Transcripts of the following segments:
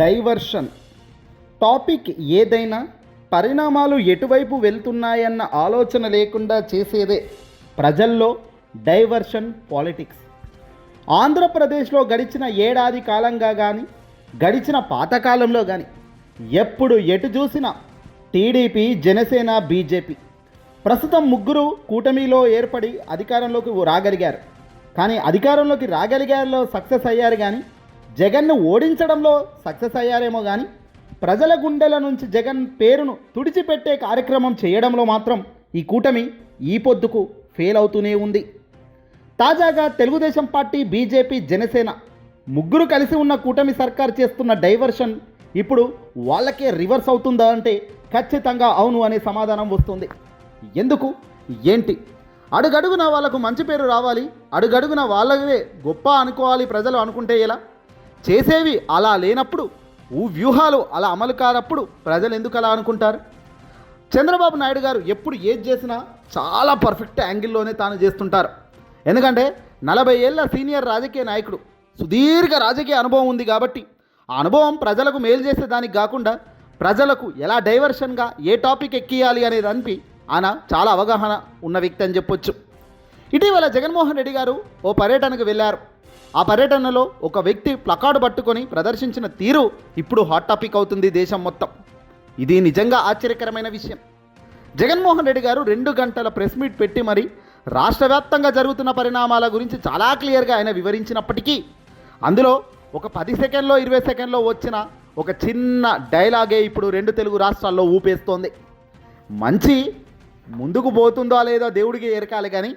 Diversion. Topic ఏదైనా పరిణామాలు ఎటువైపు వెళ్తున్నాయన్న ఆలోచన లేకుండా చేసేదే ప్రజల్లో డైవర్షన్ పాలిటిక్స్. ఆంధ్రప్రదేశ్లో గడిచిన ఏడాది కాలంగా కానీ గడిచిన పాతకాలంలో కానీ ఎప్పుడు ఎటు చూసినా టీడీపీ జనసేన బీజేపీ. ప్రస్తుతం ముగ్గురు కూటమిలో ఏర్పడి అధికారంలోకి రాగలిగారు. కానీ అధికారంలోకి రాగలిగారులో సక్సెస్ అయ్యారు కానీ జగన్ను ఓడించడంలో సక్సెస్ అయ్యారేమో కానీ ప్రజల గుండెల నుంచి జగన్ పేరును తుడిచిపెట్టే కార్యక్రమం చేయడంలో మాత్రం ఈ కూటమి ఈ పొద్దుకు ఫెయిల్ అవుతూనే ఉంది. తాజాగా తెలుగుదేశం పార్టీ బీజేపీ జనసేన ముగ్గురు కలిసి ఉన్న కూటమి సర్కార్ చేస్తున్న డైవర్షన్ ఇప్పుడు వాళ్ళకే రివర్స్ అవుతుందా అంటే ఖచ్చితంగా అవును అనే సమాధానం వస్తుంది. ఎందుకు? ఏంటి? అడుగడుగున వాళ్ళకు మంచి పేరు రావాలి అడుగడుగున వాళ్ళవే గొప్ప అనుకోవాలి ప్రజలు అనుకుంటే ఎలా? చేసేవి అలా లేనప్పుడు ఊ వ్యూహాలు అలా అమలు కానప్పుడు ప్రజలు ఎందుకు అలా అనుకుంటారు? చంద్రబాబు నాయుడు గారు ఎప్పుడు ఏది చేసినా చాలా పర్ఫెక్ట్ యాంగిల్లోనే తాను చేస్తుంటారు. ఎందుకంటే నలభై ఏళ్ళ సీనియర్ రాజకీయ నాయకుడు సుదీర్ఘ రాజకీయ అనుభవం ఉంది కాబట్టి ఆ అనుభవం ప్రజలకు మేలు చేసే దానికి కాకుండా ప్రజలకు ఎలా డైవర్షన్గా ఏ టాపిక్ ఎక్కియాలి అనేది అనిపి ఆయన చాలా అవగాహన ఉన్న వ్యక్తి అని చెప్పొచ్చు. ఇటీవల జగన్మోహన్ రెడ్డి గారు ఓ పర్యటనకు వెళ్ళారు. ఆ పర్యటనలో ఒక వ్యక్తి ప్లకార్డు పట్టుకొని ప్రదర్శించిన తీరు ఇప్పుడు హాట్ టాపిక్ అవుతుంది దేశం మొత్తం. ఇది నిజంగా ఆశ్చర్యకరమైన విషయం. జగన్మోహన్ రెడ్డి గారు రెండు గంటల ప్రెస్ మీట్ పెట్టి మరి రాష్ట్ర వ్యాప్తంగా జరుగుతున్న పరిణామాల గురించి చాలా క్లియర్గా ఆయన వివరించినప్పటికీ అందులో ఒక పది సెకండ్లో ఇరవై సెకండ్లో వచ్చిన ఒక చిన్న డైలాగే ఇప్పుడు రెండు తెలుగు రాష్ట్రాల్లో ఊపేస్తోంది. మంచి ముందుకు పోతుందో లేదో దేవుడికి ఎరకాలి కానీ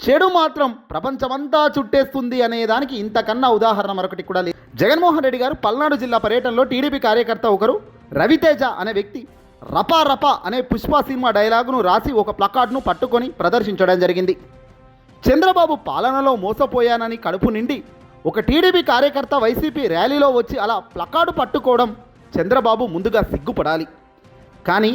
చెడు మాత్రం ప్రపంచమంతా చుట్టేస్తుంది అనే దానికి ఇంతకన్నా ఉదాహరణ మరొకటి కూడా లేదు. జగన్మోహన్ రెడ్డి గారు పల్నాడు జిల్లా పర్యటనలో టీడీపీ కార్యకర్త ఒకరు రవితేజ అనే వ్యక్తి రపా రపా అనే పుష్ప సినిమా డైలాగును రాసి ఒక ప్లకార్డ్ను పట్టుకొని ప్రదర్శించడం జరిగింది. చంద్రబాబు పాలనలో మోసపోయానని కడుపు నిండి ఒక టీడీపీ కార్యకర్త వైసీపీ ర్యాలీలో వచ్చి అలా ప్లకార్డు పట్టుకోవడం చంద్రబాబు ముందుగా సిగ్గుపడాలి. కానీ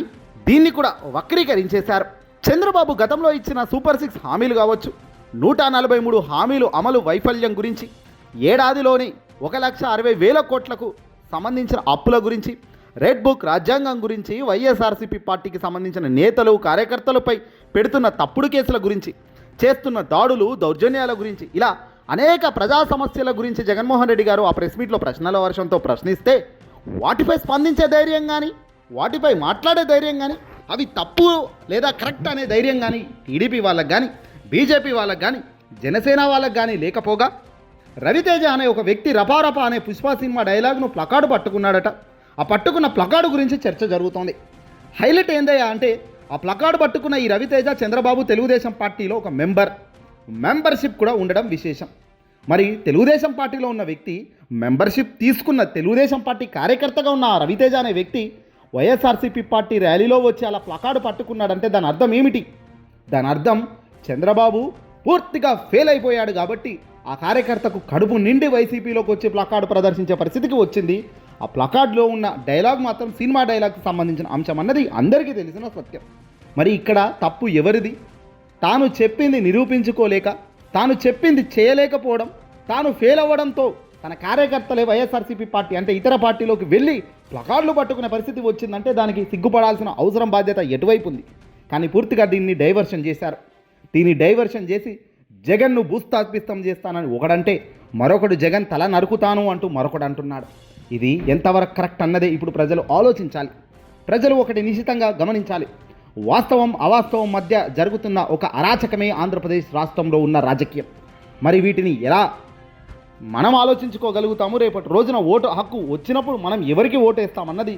దీన్ని కూడా వక్రీకరించేశారు. చంద్రబాబు గతంలో ఇచ్చిన సూపర్ సిక్స్ హామీలు కావచ్చు. నూట నలభై మూడు హామీలు అమలు వైఫల్యం గురించి ఏడాదిలోని ఒక లక్ష అరవై వేల కోట్లకు సంబంధించిన అప్పుల గురించి రెడ్ బుక్ రాజ్యాంగం గురించి వైఎస్ఆర్సీపీ పార్టీకి సంబంధించిన నేతలు కార్యకర్తలపై పెడుతున్న తప్పుడు కేసుల గురించి చేస్తున్న దాడులు దౌర్జన్యాల గురించి ఇలా అనేక ప్రజా సమస్యల గురించి జగన్మోహన్ రెడ్డి గారు ఆ ప్రెస్ మీట్లో ప్రశ్నల వర్షంతో ప్రశ్నిస్తే వాటిపై స్పందించే ధైర్యం కానీ వాటిపై మాట్లాడే ధైర్యం కానీ అవి తప్పు లేదా కరెక్ట్ అనే ధైర్యం కానీ టీడీపీ వాళ్ళకి కానీ బీజేపీ వాళ్ళకి కానీ జనసేన వాళ్ళకి కానీ లేకపోగా రవితేజ అనే ఒక వ్యక్తి రపారపా అనే పుష్ప సినిమా డైలాగ్ను ప్లకార్డు పట్టుకున్నాడట. ఆ పట్టుకున్న ప్లకార్డు గురించి చర్చ జరుగుతోంది. హైలైట్ ఏందయ్యా అంటే ఆ ప్లకార్డు పట్టుకున్న ఈ రవితేజ చంద్రబాబు తెలుగుదేశం పార్టీలో ఒక మెంబర్. మెంబర్షిప్ కూడా ఉండడం విశేషం. మరి తెలుగుదేశం పార్టీలో ఉన్న వ్యక్తి మెంబర్షిప్ తీసుకున్న తెలుగుదేశం పార్టీ కార్యకర్తగా ఉన్న ఆ రవితేజ అనే వ్యక్తి వైఎస్ఆర్సీపీ పార్టీ ర్యాలీలో వచ్చి అలా ప్లకార్డు పట్టుకున్నాడంటే దాని అర్థం ఏమిటి? దాని అర్థం చంద్రబాబు పూర్తిగా ఫెయిల్ అయిపోయాడు కాబట్టి ఆ కార్యకర్తకు కడుపు నిండి వైసీపీలోకి వచ్చి ప్లకార్డు ప్రదర్శించే పరిస్థితికి వచ్చింది. ఆ ప్లకార్డులో ఉన్న డైలాగ్ మాత్రం సినిమా డైలాగ్కి సంబంధించిన అంశం అన్నది అందరికీ తెలిసిన సత్యం. మరి ఇక్కడ తప్పు ఎవరిది? తాను చెప్పింది నిరూపించుకోలేక తాను చెప్పింది చేయలేకపోవడం తాను ఫెయిల్ అవ్వడంతో తన కార్యకర్తలే వైఎస్ఆర్సీపీ పార్టీ అంటే ఇతర పార్టీలోకి వెళ్ళి ప్లకార్డులు పట్టుకునే పరిస్థితి వచ్చిందంటే దానికి సిగ్గుపడాల్సిన అవసరం బాధ్యత ఎటువైపు ఉంది? కానీ పూర్తిగా దీన్ని డైవర్షన్ చేశారు. దీన్ని డైవర్షన్ చేసి జగన్ను భూస్థాపిస్తం చేస్తానని ఒకడంటే మరొకడు జగన్ తల నరుకుతాను అంటూ మరొకడు అంటున్నాడు. ఇది ఎంతవరకు కరెక్ట్ అన్నదే ఇప్పుడు ప్రజలు ఆలోచించాలి. ప్రజలు ఒకటి నిశ్చితంగా గమనించాలి. వాస్తవం అవాస్తవం మధ్య జరుగుతున్న ఒక అరాచకమే ఆంధ్రప్రదేశ్ రాష్ట్రంలో ఉన్న రాజకీయం. మరి వీటిని ఎలా మనం ఆలోచించుకోగలుగుతాము రేపటి రోజున ఓటు హక్కు వచ్చినప్పుడు మనం ఎవరికి ఓటు వేస్తామన్నది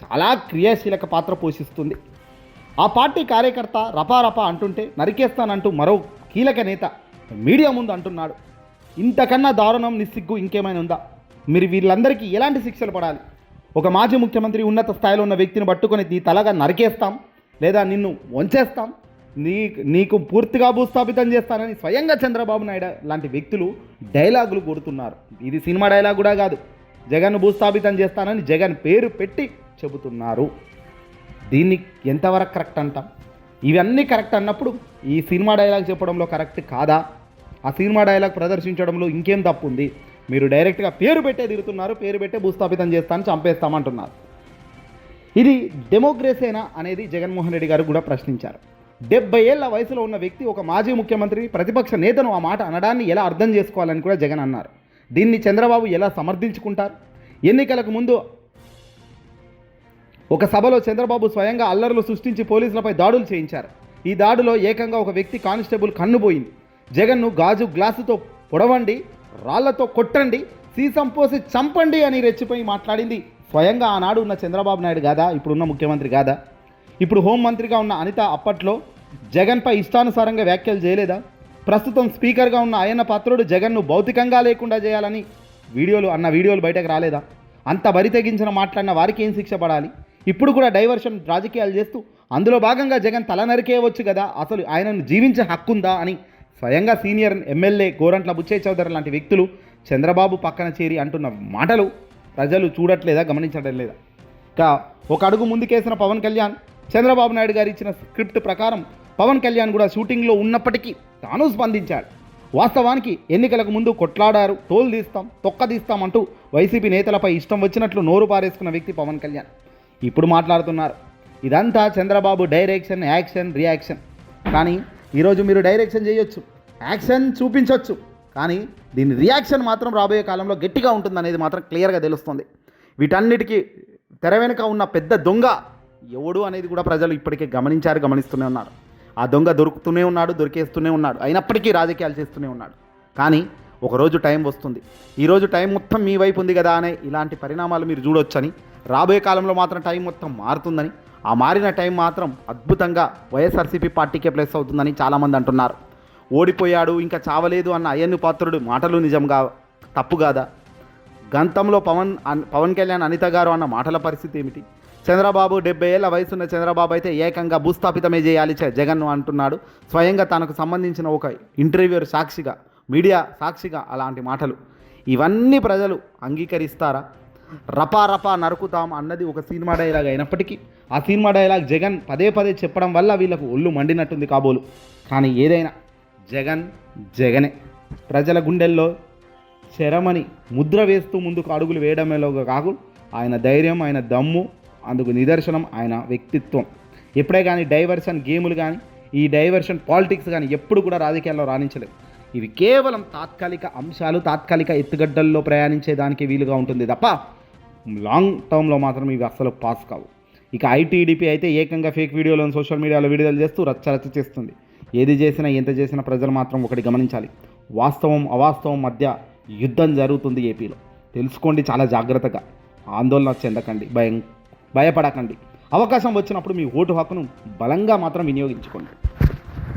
చాలా క్రియాశీలక పాత్ర పోషిస్తుంది. ఆ పార్టీ కార్యకర్త రపారపా అంటుంటే నరికేస్తానంటూ మరో కీలక నేత మీడియా ముందు అంటున్నాడు. ఇంతకన్నా దారుణం నిస్సిగ్గు ఇంకేమైనా ఉందా? మీరు వీళ్ళందరికీ ఎలాంటి శిక్షలు పడాలి? ఒక మాజీ ముఖ్యమంత్రి ఉన్నత స్థాయిలో ఉన్న వ్యక్తిని పట్టుకొని నీ తలగా నరికేస్తాం లేదా నిన్ను వంచేస్తాం? నీ నీకు పూర్తిగా భూస్థాపితం చేస్తానని స్వయంగా చంద్రబాబు నాయుడు లాంటి వ్యక్తులు డైలాగులు కొడుతున్నారు. ఇది సినిమా డైలాగ్ కూడా కాదు. జగన్ భూస్థాపితం చేస్తానని జగన్ పేరు పెట్టి చెబుతున్నారు. దీన్ని ఎంతవరకు కరెక్ట్ అంటాం? ఇవన్నీ కరెక్ట్ అన్నప్పుడు ఈ సినిమా డైలాగ్ చెప్పడంలో కరెక్ట్ కాదా? ఆ సినిమా డైలాగ్ ప్రదర్శించడంలో ఇంకేం తప్పు ఉంది మీరు డైరెక్ట్గా పేరు పెట్టే తిరుగుతున్నారు పేరు పెట్టే భూస్థాపితం చేస్తాను చంపేస్తామంటున్నారు. ఇది డెమోక్రసీనా అనేది జగన్మోహన్ రెడ్డి గారు కూడా ప్రశ్నించారు. డెబ్బై ఏళ్ళ వయసులో ఉన్న వ్యక్తి ఒక మాజీ ముఖ్యమంత్రి ప్రతిపక్ష నేతను ఆ మాట అనడాన్ని ఎలా అర్థం చేసుకోవాలని కూడా జగన్ అన్నారు. దీన్ని చంద్రబాబు ఎలా సమర్థించుకుంటారు? ఎన్నికలకు ముందు ఒక సభలో చంద్రబాబు స్వయంగా అల్లర్లు సృష్టించి పోలీసులపై దాడులు చేయించారు. ఈ దాడిలో ఏకంగా ఒక వ్యక్తి కానిస్టేబుల్ కన్నుపోయింది జగన్ను గాజు గ్లాసుతో పొడవండి రాళ్ళతో కొట్టండి సీసం పోసి చంపండి అని రెచ్చిపోయి మాట్లాడింది స్వయంగా ఆనాడు ఉన్న చంద్రబాబు నాయుడు కాదా ఇప్పుడున్న ముఖ్యమంత్రి కాదా ఇప్పుడు హోంమంత్రిగా ఉన్న అనిత అప్పట్లో జగన్పై ఇష్టానుసారంగా వ్యాఖ్యలు చేయలేదా? ప్రస్తుతం స్పీకర్గా ఉన్న ఆయన పాత్రుడు జగన్ను భౌతికంగా లేకుండా చేయాలని వీడియోలు అన్న వీడియోలు బయటకు రాలేదా? అంత బరి తెగించిన మాట్లాడిన వారికి ఏం శిక్ష పడాలి? ఇప్పుడు కూడా డైవర్షన్ రాజకీయాలు చేస్తూ అందులో భాగంగా జగన్ తల నరికేయవచ్చు కదా? అసలు ఆయనను జీవించే హక్కుందా అని స్వయంగా సీనియర్ ఎమ్మెల్యే గోరంట్ల బుచ్చయ్య చౌదరి లాంటి వ్యక్తులు చంద్రబాబు పక్కన చేరి అంటున్న మాటలు ప్రజలు చూడట్లేదా గమనించడం లేదా ఇక ఒక అడుగు ముందుకేసిన పవన్ కళ్యాణ్ చంద్రబాబు నాయుడు గారు ఇచ్చిన స్క్రిప్ట్ ప్రకారం పవన్ కళ్యాణ్ కూడా షూటింగ్లో ఉన్నప్పటికీ తాను స్పందించాడు. వాస్తవానికి ఎన్నికలకు ముందు కొట్లాడారు తోలు తీస్తాం తొక్క తీస్తాం అంటూ వైసీపీ నేతలపై ఇష్టం వచ్చినట్లు నోరు పారేసుకున్న వ్యక్తి పవన్ కళ్యాణ్. ఇప్పుడు మాట్లాడుతున్నారు. ఇదంతా చంద్రబాబు డైరెక్షన్ యాక్షన్ రియాక్షన్. కానీ ఈరోజు మీరు డైరెక్షన్ చేయొచ్చు యాక్షన్ చూపించవచ్చు కానీ దీని రియాక్షన్ మాత్రం రాబోయే కాలంలో గట్టిగా ఉంటుందనేది మాత్రం క్లియర్గా తెలుస్తుంది. వీటన్నిటికీ తెర వెనుక ఉన్న పెద్ద దొంగ ఎవడు అనేది కూడా ప్రజలు ఇప్పటికే గమనించారు గమనిస్తూనే ఉన్నారు. ఆ దొంగ దొరుకుతూనే ఉన్నాడు దొరికేస్తూనే ఉన్నాడు. అయినప్పటికీ రాజకీయాలు చేస్తూనే ఉన్నాడు. కానీ ఒకరోజు టైం వస్తుంది. ఈరోజు టైం మొత్తం మీ వైపు ఉంది కదా అనే ఇలాంటి పరిణామాలు మీరు చూడొచ్చని రాబోయే కాలంలో మాత్రం టైం మొత్తం మారుతుందని ఆ మారిన టైం మాత్రం అద్భుతంగా వైఎస్ఆర్సీపీ పార్టీకే ప్లస్ అవుతుందని చాలామంది అంటున్నారు. ఓడిపోయాడు ఇంకా చావలేదు అన్న అయ్యన్ను పాత్రుడు మాటలు నిజంగా తప్పు కాదా? గంతంలో పవన్ పవన్ కళ్యాణ్ అనిత గారు అన్న మాటల పరిస్థితి ఏమిటి? చంద్రబాబు డెబ్బై ఏళ్ళ వయసున్న చంద్రబాబు అయితే ఏకంగా భూస్థాపితమే చేయాలి చ- జగన్ అంటున్నాడు. స్వయంగా తనకు సంబంధించిన ఒక ఇంటర్వ్యూర్ సాక్షిగా మీడియా సాక్షిగా అలాంటి మాటలు. ఇవన్నీ ప్రజలు అంగీకరిస్తారా? రపా రపా నరుకుతాం అన్నది ఒక సినిమా డైలాగ్ అయినప్పటికీ ఆ సినిమా డైలాగ్ జగన్ పదే పదే చెప్పడం వల్ల వీళ్ళకు ఒళ్ళు మండినట్టుంది కాబోలు. కానీ ఏదైనా జగన్ జగనే. ప్రజల గుండెల్లో శరమని ముద్ర వేస్తూ ముందుకు అడుగులు వేయడమేలో కాకు ఆయన ధైర్యం ఆయన దమ్ము అందుకు నిదర్శనం ఆయన వ్యక్తిత్వం. ఎప్పుడే కానీ డైవర్షన్ గేములు కానీ ఈ డైవర్షన్ పాలిటిక్స్ కానీ ఎప్పుడు కూడా రాజకీయాల్లో రాణించలేదు ఇవి కేవలం తాత్కాలిక అంశాలు తాత్కాలిక ఎత్తుగడ్డల్లో ప్రయాణించేదానికి వీలుగా ఉంటుంది తప్ప లాంగ్ టర్మ్లో మాత్రం ఇవి అస్సలు పాస్ కావు. ఇక ఐటీడీపీ అయితే ఏకంగా ఫేక్ వీడియోలను సోషల్ మీడియాలో విడుదల చేస్తూ రచ్చ రచ్చ చేస్తుంది. ఏది చేసినా ఎంత చేసినా ప్రజలు మాత్రం ఒకటి గమనించాలి. వాస్తవం అవాస్తవం మధ్య యుద్ధం జరుగుతుంది ఏపీలో. తెలుసుకోండి చాలా జాగ్రత్తగా. ఆందోళన చెందకండి. భయం భయపడకండి. అవకాశం వచ్చినప్పుడు మీ ఓటు హక్కును బలంగా మాత్రం వినియోగించుకోండి.